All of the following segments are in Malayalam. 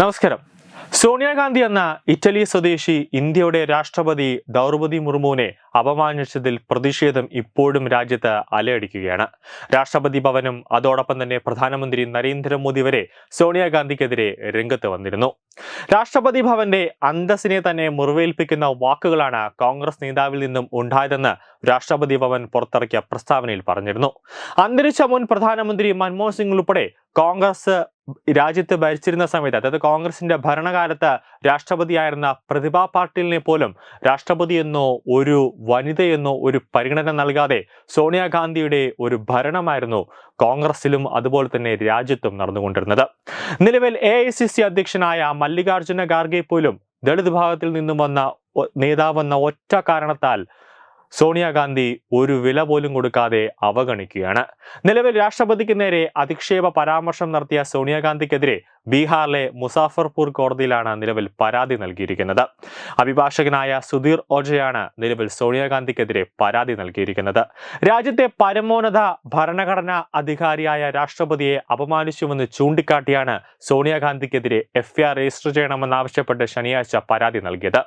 നമസ്കാരം. സോണിയാഗാന്ധി എന്ന ഇറ്റലി സ്വദേശി ഇന്ത്യയുടെ രാഷ്ട്രപതി ദ്രൗപതി മുർമുവിനെ അപമാനിച്ചതിൽ പ്രതിഷേധം ഇപ്പോഴും രാജ്യത്ത് അലയടിക്കുകയാണ്. രാഷ്ട്രപതി ഭവനും അതോടൊപ്പം തന്നെ പ്രധാനമന്ത്രി നരേന്ദ്രമോദി വരെ സോണിയാഗാന്ധിക്കെതിരെ രംഗത്ത് വന്നിരുന്നു. രാഷ്ട്രപതി ഭവന്റെ അന്തസ്സിനെ തന്നെ മുറിവേൽപ്പിക്കുന്ന വാക്കുകളാണ് കോൺഗ്രസ് നേതാവിൽ നിന്നും ഉണ്ടായതെന്ന് രാഷ്ട്രപതി ഭവൻ പുറത്തിറക്കിയ പ്രസ്താവനയിൽ പറഞ്ഞിരുന്നു. അന്തരിച്ച മുൻ പ്രധാനമന്ത്രി മൻമോഹൻ സിംഗ് ഉൾപ്പെടെ കോൺഗ്രസ് രാജ്യത്ത് ഭരിച്ചിരുന്ന സമയത്ത് അതായത് കോൺഗ്രസിന്റെ ഭരണകാലത്ത് രാഷ്ട്രപതിയായിരുന്ന പ്രതിഭാ പാട്ടീലിനെ പോലും രാഷ്ട്രപതി എന്നോ ഒരു വനിതയെന്നോ ഒരു പരിഗണന നൽകാതെ സോണിയാഗാന്ധിയുടെ ഒരു ഭരണമായിരുന്നു കോൺഗ്രസിലും അതുപോലെ തന്നെ രാജ്യത്തും നടന്നുകൊണ്ടിരുന്നത്. നിലവിൽ എ അധ്യക്ഷനായ മല്ലികാർജുന ഖാർഗെ പോലും ദളിത് ഭാഗത്തിൽ നിന്നും വന്ന നേതാവെന്ന ഒറ്റ കാരണത്താൽ സോണിയാഗാന്ധി ഒരു വില പോലും കൊടുക്കാതെ അവഗണിക്കുകയാണ്. നിലവിൽ രാഷ്ട്രപതിക്ക് നേരെ അധിക്ഷേപ പരാമർശം നടത്തിയ സോണിയാഗാന്ധിക്കെതിരെ ബീഹാറിലെ മുസാഫർപൂർ കോടതിയിലാണ് നിലവിൽ പരാതി നൽകിയിരിക്കുന്നത്. അഭിഭാഷകനായ സുധീർ ഓജയാണ് നിലവിൽ സോണിയാഗാന്ധിക്കെതിരെ പരാതി നൽകിയിരിക്കുന്നത്. രാജ്യത്തെ പരമോന്നത ഭരണഘടനാ അധികാരിയായ രാഷ്ട്രപതിയെ അപമാനിച്ചുവെന്ന് ചൂണ്ടിക്കാട്ടിയാണ് സോണിയാഗാന്ധിക്കെതിരെ എഫ്ഐആർ രജിസ്റ്റർ ചെയ്യണമെന്നാവശ്യപ്പെട്ട് ശനിയാഴ്ച പരാതി നൽകിയത്.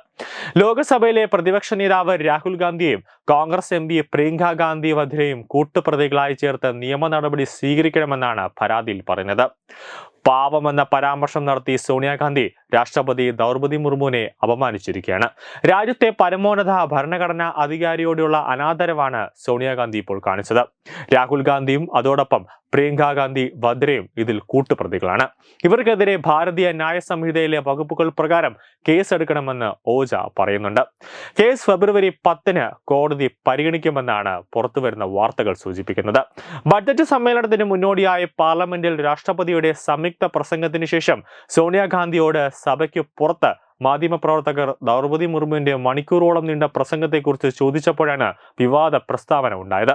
ലോക്സഭയിലെ പ്രതിപക്ഷ നേതാവ് രാഹുൽ ഗാന്ധിയെയും കോൺഗ്രസ് എം പി പ്രിയങ്ക ഗാന്ധി വധ്രയും കൂട്ടുപ്രതികളായി ചേർത്ത് നിയമ നടപടി സ്വീകരിക്കണമെന്നാണ് പരാതിയിൽ പറയുന്നത്. പാവമെന്ന പരാമർശം നടത്തി സോണിയാഗാന്ധി രാഷ്ട്രപതി ദ്രൗപതി മുർമുവിനെ അപമാനിച്ചിരിക്കുകയാണ്. രാജ്യത്തെ പരമോന്നത ഭരണഘടനാ അധികാരിയോടുള്ള അനാദരവാണ് സോണിയാഗാന്ധി ഇപ്പോൾ കാണിച്ചത്. രാഹുൽ ഗാന്ധിയും അതോടൊപ്പം പ്രിയങ്ക ഗാന്ധി വദ്രയും ഇതിൽ കൂട്ടുപ്രതികളാണ്. ഇവർക്കെതിരെ ഭാരതീയ ന്യായ സംഹിതയിലെ വകുപ്പുകൾ പ്രകാരം കേസെടുക്കണമെന്ന് ഓജ പറയുന്നുണ്ട്. കേസ് ഫെബ്രുവരി പത്തിന് കോടതി പരിഗണിക്കുമെന്നാണ് പുറത്തുവരുന്ന വാർത്തകൾ സൂചിപ്പിക്കുന്നത്. ബഡ്ജറ്റ് സമ്മേളനത്തിന് മുന്നോടിയായി പാർലമെന്റിൽ രാഷ്ട്രപതിയുടെ സംയുക്ത പ്രസംഗത്തിന് ശേഷം സോണിയാഗാന്ധിയോട് സഭയ്ക്ക് പുറത്ത് മാധ്യമപ്രവർത്തകർ ദ്രൗപതി മുർമുവിന്റെ മണിക്കൂറോളം നീണ്ട പ്രസംഗത്തെക്കുറിച്ച് ചോദിച്ചപ്പോഴാണ് വിവാദ പ്രസ്താവന ഉണ്ടായത്.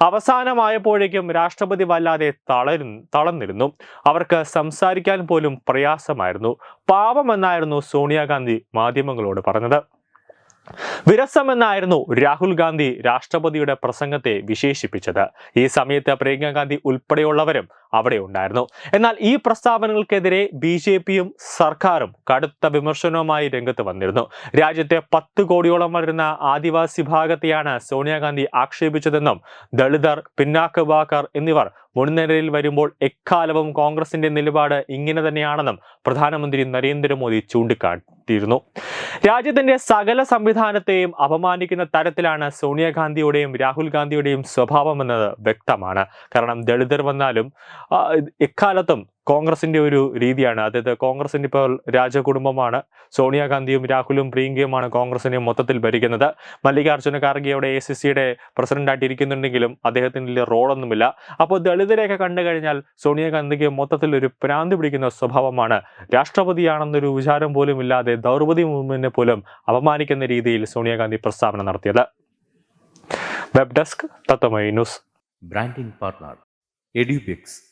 അവസാനമായപ്പോഴേക്കും രാഷ്ട്രപതി വല്ലാതെ തളരു തളർന്നിരുന്നു. അവർക്ക് സംസാരിക്കാൻ പോലും പ്രയാസമായിരുന്നു. പാപമെന്നായിരുന്നു സോണിയാഗാന്ധി മാധ്യമങ്ങളോട് പറഞ്ഞത്. വിരസമെന്നായിരുന്നു രാഹുൽ ഗാന്ധി രാഷ്ട്രപതിയുടെ പ്രസംഗത്തെ വിശേഷിപ്പിച്ചത്. ഈ സമയത്ത് പ്രിയങ്ക ഗാന്ധി ഉൾപ്പെടെയുള്ളവരും അവിടെ ഉണ്ടായിരുന്നു. എന്നാൽ ഈ പ്രസ്താവനകൾക്കെതിരെ ബി ജെ പിയും സർക്കാരും കടുത്ത വിമർശനവുമായി രംഗത്ത് വന്നിരുന്നു. രാജ്യത്തെ പത്ത് കോടിയോളം വരുന്ന ആദിവാസി ഭാഗത്തെയാണ് സോണിയാഗാന്ധി ആക്ഷേപിച്ചതെന്നും ദളിതർ പിന്നാക്ക വാക്കർ എന്നിവർ മുൻനിരയിൽ വരുമ്പോൾ എക്കാലവും കോൺഗ്രസിന്റെ നിലപാട് ഇങ്ങനെ തന്നെയാണെന്നും പ്രധാനമന്ത്രി നരേന്ദ്രമോദി ചൂണ്ടിക്കാട്ടിയിരുന്നു. രാജ്യത്തിന്റെ സകല സംവിധാനത്തെയും അപമാനിക്കുന്ന തരത്തിലാണ് സോണിയാഗാന്ധിയുടെയും രാഹുൽ ഗാന്ധിയുടെയും സ്വഭാവമെന്നത് വ്യക്തമാണ്. കാരണം ദളിതർ വന്നാലും ഇക്കാലത്തും കോൺഗ്രസിന്റെ ഒരു രീതിയാണ്. അതായത് കോൺഗ്രസിന്റെ ഇപ്പോൾ രാജകുടുംബമാണ്. സോണിയാഗാന്ധിയും രാഹുലും പ്രിയങ്കയുമാണ് കോൺഗ്രസിനെ മൊത്തത്തിൽ ഭരിക്കുന്നത്. മല്ലികാർജുന ഖാർഗെയുടെ എ സി സിയുടെ പ്രസിഡന്റായിട്ട് അദ്ദേഹത്തിന് വലിയ റോളൊന്നുമില്ല. അപ്പോൾ ദളിതരെയൊക്കെ കണ്ടു കഴിഞ്ഞാൽ സോണിയാഗാന്ധിക്ക് മൊത്തത്തിൽ ഒരു ഭ്രാന്തി പിടിക്കുന്ന സ്വഭാവമാണ്. രാഷ്ട്രപതിയാണെന്നൊരു വിചാരം പോലും ഇല്ലാതെ ദൗർപതി മുമ്പിനെ പോലും അപമാനിക്കുന്ന രീതിയിൽ സോണിയാഗാന്ധി പ്രസ്താവന നടത്തിയത്. Web desk Tatwamayi news. Branding partner Edubix.